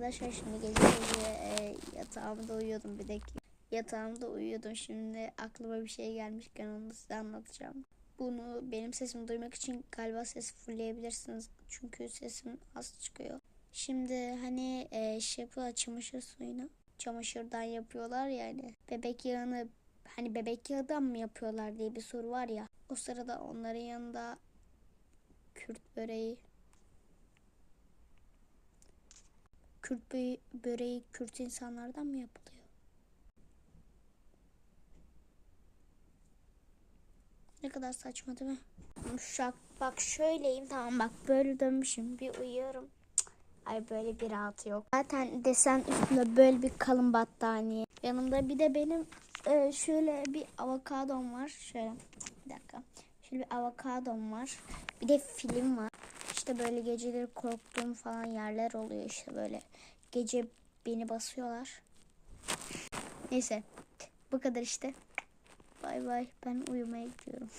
arkadaşlar şimdi gece gece e, yatağımda uyuyordum bir dakika. Yatağımda uyuyordum şimdi aklıma bir şey gelmişken onu size anlatacağım. Bunu benim sesimi duymak için galiba sesi fullleyebilirsiniz. Çünkü sesim az çıkıyor. Şimdi hani e, şey yapıyorlar çamaşır suyunu. Çamaşırdan yapıyorlar yani. Bebek yağını hani bebek yağından mı yapıyorlar diye bir soru var ya. O sırada onların yanında Kürt böreği Kürt bö- böreği Kürt insanlardan mı yapılıyor? Ne kadar saçma değil mi? Uşak bak şöyleyim tamam bak böyle dönmüşüm bir uyuyorum. Ay böyle bir rahatı yok. Zaten desen üstünde böyle bir kalın battaniye. Yanımda bir de benim e, şöyle bir avokadom var. Şöyle bir dakika. Şöyle bir avokadom var. Bir de film var. İşte böyle geceleri korktuğum falan yerler oluyor işte böyle. Gece beni basıyorlar. Neyse. Bu kadar işte. Bay bay. Ben uyumaya gidiyorum.